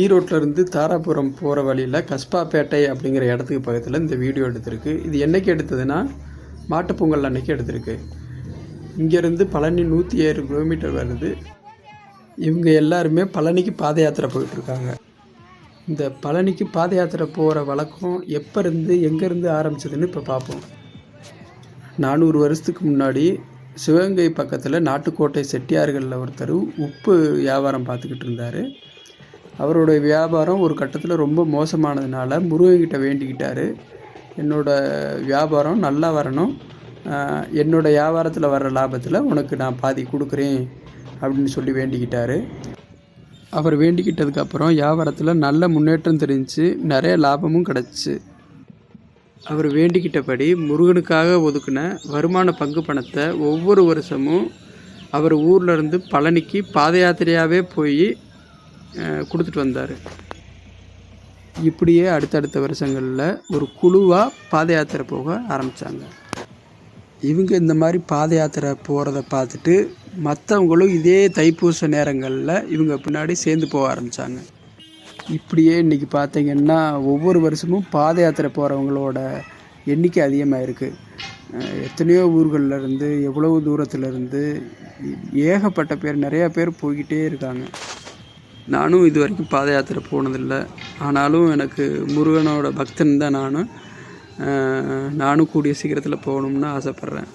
ஈரோட்டிலேருந்து தாராபுரம் போகிற வழியில் கஸ்பாப்பேட்டை அப்படிங்கிற இடத்துக்கு பக்கத்தில் இந்த வீடியோ எடுத்திருக்கு. இது என்னைக்கு எடுத்ததுன்னா மாட்டுப்பொங்கல் அன்னைக்கு எடுத்திருக்கு. இங்கேருந்து பழனி நூற்றி ஏழு கிலோமீட்டர் வருது. இவங்க எல்லாருமே பழனிக்கு பாத யாத்திரை போயிட்டுருக்காங்க இந்த பழனிக்கு பாத யாத்திரை போகிற வழக்கம் எப்போ இருந்து எங்கேருந்து ஆரம்பிச்சதுன்னு இப்போ பார்ப்போம் நானூறு வருஷத்துக்கு முன்னாடி சிவகங்கை பக்கத்தில் நாட்டுக்கோட்டை செட்டியார்களில் ஒருத்தர் உப்பு வியாபாரம் பார்த்துக்கிட்டு இருந்தார். அவருடைய வியாபாரம் ஒரு கட்டத்தில் ரொம்ப மோசமானதுனால முருகன்கிட்ட வேண்டிக்கிட்டார். என்னோட வியாபாரம் நல்லா வரணும். என்னோட வியாபாரத்தில் வர்ற லாபத்தில் உனக்கு நான் பாதி கொடுக்குறேன் அப்படின்னு சொல்லி வேண்டிக்கிட்டாரு. அவர் வேண்டிக்கிட்டதுக்கப்புறம் வியாபாரத்தில் நல்ல முன்னேற்றம் தெரிஞ்சு நிறைய லாபமும் கிடச்சிச்சு அவர் வேண்டிக்கிட்டபடி முருகனுக்காக ஒதுக்கின வருமான பங்கு பணத்தை ஒவ்வொரு வருஷமும் அவர் ஊர்லேருந்து பழனிக்கு பாத யாத்திரையாகவே போய் கொடுத்துட்டு வந்தார். இப்படியே அடுத்தடுத்த வருஷங்களில் ஒரு குழுவாக பாத யாத்திரை போக ஆரம்பித்தாங்க இவங்க இந்த மாதிரி பாத யாத்திரை போகிறத பார்த்துட்டு மற்றவங்களும் இதே தைப்பூச நேரங்களில் இவங்க பின்னாடி சேர்ந்து போக ஆரம்பித்தாங்க இப்படியே இன்றைக்கி பார்த்தீங்கன்னா ஒவ்வொரு வருஷமும் பாத யாத்திரை போகிறவங்களோட எண்ணிக்கை அதிகமாக இருக்குது எத்தனையோ ஊர்களில் இருந்து எவ்வளவு தூரத்துலேருந்து ஏகப்பட்ட பேர் நிறையா பேர் போய்கிட்டே இருக்காங்க. நானும் இது வரைக்கும் பாத யாத்திரை போனதில்லை. ஆனாலும் எனக்கு முருகனோட பக்தன் தான் நானும். நானும் கூடிய சீக்கிரத்தில் போகணும்னு ஆசைப்பட்றேன்.